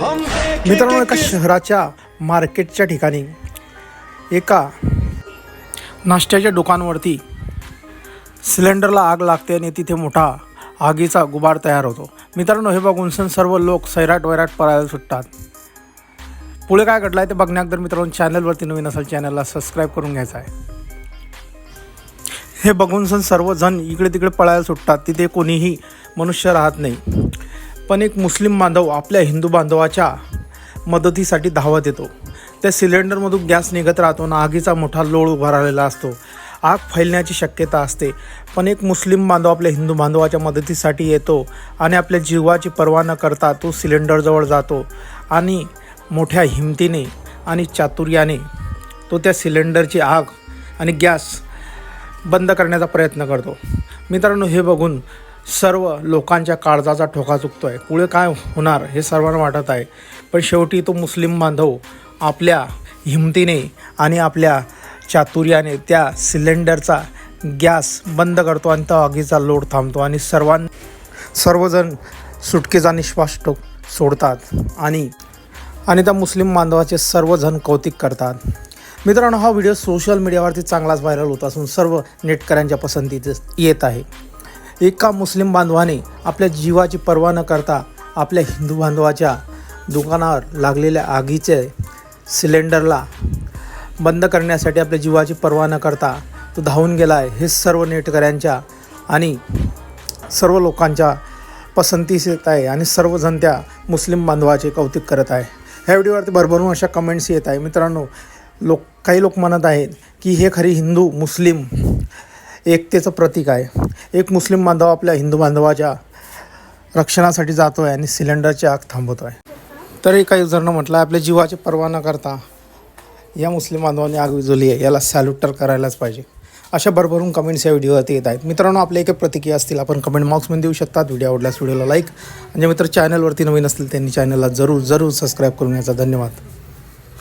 मित्रांनो एका शहराच्या मार्केटच्या ठिकाणी एका नाश्त्याच्या दुकानवरती सिलेंडरला आग लागते आणि तिथे मोठा आगीचा गुबार तयार होतो. मित्रांनो हे बघून सण सर्व लोक सैराट वैराट पळायला सुटतात. पुढे काय घडलं आहे ते बघण्याअगोदर मित्रांनो चॅनलवरती नवीन असेल चॅनलला सबस्क्राईब करून घ्यायचं आहे. हे बघून सण सर्वजण इकडे तिकडे पळायला सुटतात. तिथे कोणीही मनुष्य राहत नाही. पण एक मुस्लिम बांधव आपल्या हिंदू बांधवाच्या मदतीसाठी धावत येतो. त्या सिलेंडरमधून गॅस निघत राहतो आणि आगीचा मोठा लोळ उभा राहिलेला असतो. आग फैलण्याची शक्यता असते. पण एक मुस्लिम बांधव आपल्या हिंदू बांधवाच्या मदतीसाठी येतो आणि आपल्या जीवाची पर्वा न करता तो सिलेंडरजवळ जातो आणि मोठ्या हिमतीने आणि चातुर्याने तो त्या सिलेंडरची आग आणि गॅस बंद करण्याचा प्रयत्न करतो. मित्रांनो हे बघून सर्व लोकांच्या काळजाचा ठोका चुकतो आहे पुढे काय होणार हे सर्वांना वाटत आहे. पण शेवटी तो मुस्लिम बांधव आपल्या हिमतीने आणि आपल्या चातुर्याने त्या सिलेंडरचा गॅस बंद करतो आणि त्या आगीचा लोड थांबतो आणि सर्वां सर्वजण सुटकेचा निश्वास टोक सोडतात आणि आणि त्या मुस्लिम बांधवाचे सर्वजण कौतिक करतात. मित्रांनो हा व्हिडिओ सोशल मीडियावरती चांगलाच व्हायरल होत असून सर्व नेटकऱ्यांच्या पसंतीत येत आहे. एका मुस्लिम बांधवाने आपल्या जीवाची पर्वा न करता आपल्या हिंदू बांधवाच्या दुकानावर लागलेल्या आगीचे सिलेंडरला बंद करण्यासाठी आपल्या जीवाची पर्वा न करता तो धावून गेला आहे हे सर्व नेटकऱ्यांच्या आणि सर्व लोकांच्या पसंतीस येत आहे आणि सर्वजण त्या मुस्लिम बांधवाचे कौतुक करत आहे. ह्या व्हिडिओवरती भरभरून अशा कमेंट्स येत आहे. मित्रांनो लोक काही लोक म्हणत आहेत की हे खरी हिंदू मुस्लिम एकतेचं प्रतीक आहे. एक मुस्लिम बांधव आपल्या हिंदू बांधवाच्या रक्षणासाठी जातो आहे आणि सिलेंडरची आग थांबवतो आहे तरी काही जणं म्हटलं आपल्या जीवाची पर्वा न करता या मुस्लिम बांधवांनी आग विजवली आहे याला सॅल्यूट तर करायलाच पाहिजे. अशा भरभरून कमेंट्स या व्हिडिओवरती येत आहेत. मित्रांनो आपल्या एक प्रतिक्रिया असतील आपण कमेंट बॉक्समध्ये देऊ शकतात. व्हिडिओ आवडल्यास व्हिडिओला लाईक आणि मित्र चॅनलवरती नवीन असतील त्यांनी चॅनलला जरूर जरूर सबस्क्राईब करून याचा धन्यवाद.